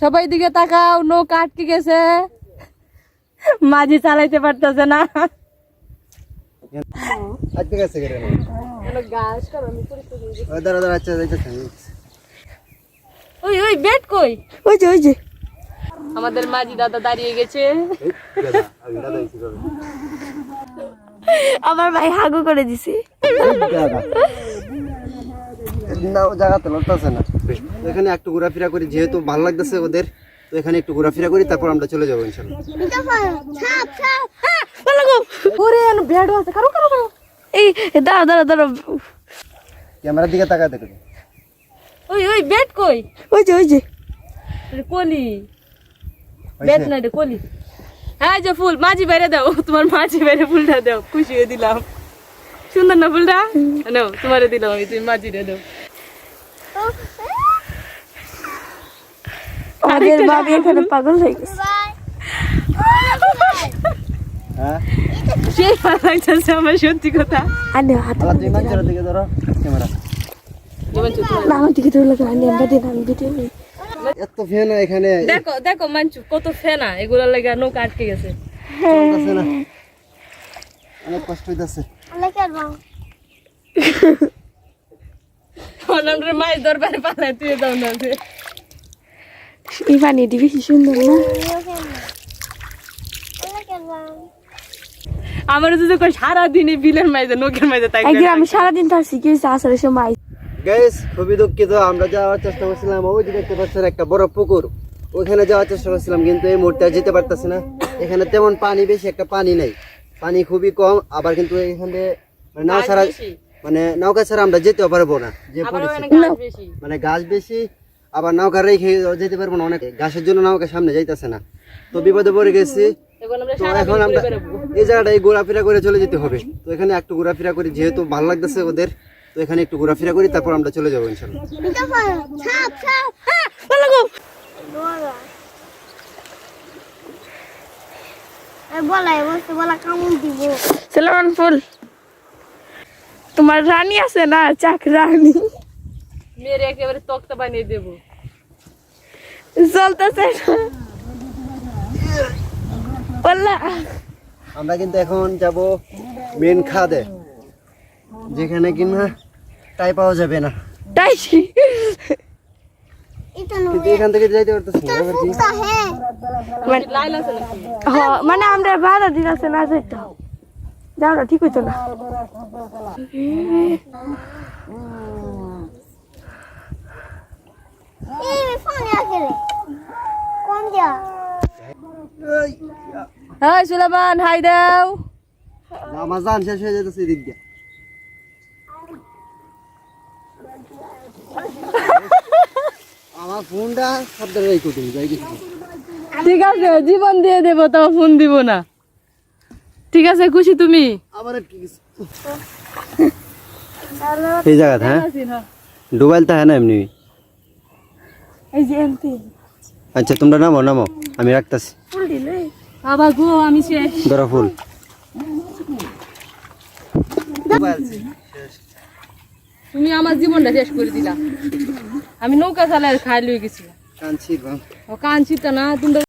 সবাই দিকে তাকাও নৌকা আটকে গেছে। মাঝি চালাইতে পারতেছে না। ওই আচ্ছা যাইতেছে ওই ওই বেট কই? ওই যে ওই যে। আমাদের মাঝি দাদা দাঁড়িয়ে গেছে। আমার ভাই হাগু করে দিছে। জায়গাতে লড়তেছে না। এখানে একটু ঘোরাফেরা করি যেহেতু ভালো লাগতেছে ওদের তো এখানে একটু ঘোরাফেরা করি তারপর আমরা চলে যাব ইনশাল্লাহ। এই দাঁড়া দাঁড়া দাঁড়া। ক্যামেরার দিকে তাকায় দেখো। ওই ওই বেট কই? ওই যে ওই যে। কলি? বেট না এটা কলি? হ্যাঁ যে ফুল মাঝি বাইরে দাও তোমার মাঝি বাইরে ফুলটা দাও খুশি হয়ে দিলাম। সুন্দর না ফুলটা? নাও তোমারে দিলাম আমি তুমি মাঝি রে দাও আমাদের ভাবি এখানে পাগল হয়ে গেছে। হ্যাঁ? সেই ভালো লাগতেছে আমার সত্যি কথা। আনে হাত আল্লাহ তুমি মানুষের দিকে ধরো ক্যামেরা। যেমন চুপ করে। না আমার দিকে ধরে আনে আমরা দিন আমি ভিডিও নেই। এত ফ্যান এখানে। দেখো দেখো মানচু কত ফেনা এগুলা লাগে নৌকা আটকে গেছে। না। অনেক কষ্ট হইতাছে। আমরা মাছ দরবারে পালায় তুই দাও না বেশি সুন্দর না? আমার সারাদিন বিলের মাঝে নৌকের মাঝে তাই একদিন আমি সারাদিন তার শিখে আসলে সময় গাইস খুবই দুঃখিত আমরা যাওয়ার চেষ্টা করছিলাম ওই যে দেখতে পাচ্ছেন একটা বড় পুকুর। ওইখানে যাওয়ার চেষ্টা করছিলাম কিন্তু এই মুহূর্তে আর যেতে পারতেছি না। এখানে তেমন পানি বেশি একটা পানি নাই। পানি খুবই কম আবার কিন্তু এখানে মানে নাও ছাড়া মানে নৌকা ছাড়া আমরা যেতেও পারব না যে মানে গাছ বেশি আবার নৌকা রেখে যেতে পারব না অনেক গাছের জন্য নৌকা সামনে যাইতেছে না। তো বিপদে পড়ে গেছি। এখন আমরা তো এখন আমরা এই জায়গাটায় ঘোরাফেরা করে চলে যেতে হবে। তো এখানে একটু ঘোরাফেরা করি যেহেতু ভালো লাগতেছে ওদের তো এখানে একটু ঘোরাফেরা করি তারপর আমরা চলে যাব ইনশাল্লাহ। তোমার রানী আছে না? চাক রানী মেরে একেবারে তক্তা বানিয়ে দেবো। চলতেছে আমরা কিন্তু এখন যাব মেন খাদে যেখানে কিনা টাই পাওয়া যাবে না। তাই এটা কিন্তু এখান থেকে যাইতে পারতেছি না এবার কি? নুকতা হে মানে লাইন হ, মানে আমরা বাধা দিন না যাইতো যাও ঠিক হইতো না এই ফোন আকেলে কোন দিয়া হাই সুলেমান হাই দাও। আমার জান শেষ হয়ে যেতেছে এদিক দিয়ে। আমার ফোনটা শব্দ রেই কুটুম যাই কিছু ঠিক আছে জীবন দিয়ে দেবো তো ফোন দিব না। ঠিক আছে খুশি তুমি? আবার এই জায়গা হ্যাঁ? ডুবাইল তো হ্যাঁ না এমনি? এই যে এমপি আচ্ছা তোমরা নামো নামো। আমি রাখতেছি। ফুল দিলে বাবা গো আমি শেষ ধরো ফুল। তুমি আমার জীবনটা শেষ করে দিলা। আমি নৌকা চালায় খাই লই গেছিলাম। কাঞ্চি ও কাঞ্চিত না তুমি